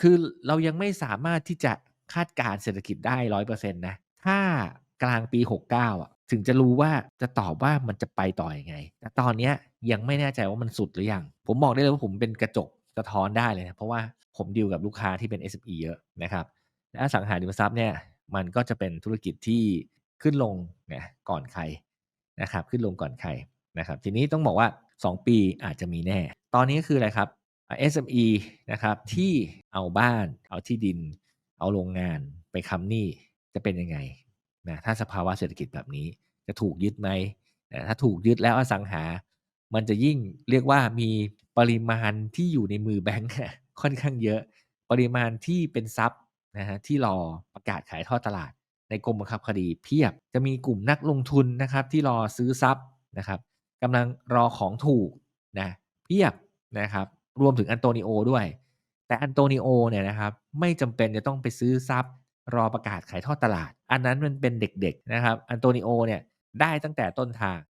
คือเรายังไม่สามารถที่จะคาดการณ์เศรษฐกิจได้100%นต์นะ ถ้ากลางปี 69 อะ ถึงจะรู้ว่าจะตอบว่ามันจะไปต่อยังไง แต่ตอนเนี้ยยังไม่แน่ใจว่ามันสุดหรือยัง ผมบอกได้เลยว่าผมเป็นกระจกสะท้อนได้เลยนะ เพราะว่าผมดีลกับลูกค้าที่เป็น SME เยอะนะครับและสังหาริมทรัพย์เนี่ยมันก็จะเป็นธุรกิจที่ขึ้นลงนะก่อนใครนะครับ ขึ้นลงก่อนใครนะครับ ทีนี้ต้องบอกว่า 2 ปีอาจจะมีแน่ ตอนนี้คืออะไรครับ SME นะครับที่เอาบ้าน เอาที่ดิน เอาโรงงานไปค้ำหนี้จะเป็นยังไงนะถ้าสภาวะเศรษฐกิจแบบนี้จะถูกยึดไหม?อ่าถ้าถูกยึดแล้วอสังหา มันจะยิ่งเรียกว่ามีปริมาณที่อยู่ในมือแบงก์อะค่อนข้างเยอะ ปริมาณที่เป็นทรัพย์นะครับที่รอประกาศขายทอดตลาด ในกรมบังคับคดีเพียบจะมีกลุ่มนักลงทุนนะครับที่รอซื้อทรัพย์นะครับกำลังรอของถูกนะเพียบนะครับ รวมถึงอันโตนิโอด้วย แต่อันโตนิโอเนี่ยนะครับไม่จำเป็นจะต้องไปซื้อทรัพย์รอประกาศขายทอดตลาด อันนั้นมันเป็นเด็กๆนะครับอันโตนิโอเนี่ยได้ตั้งแต่ต้นทาง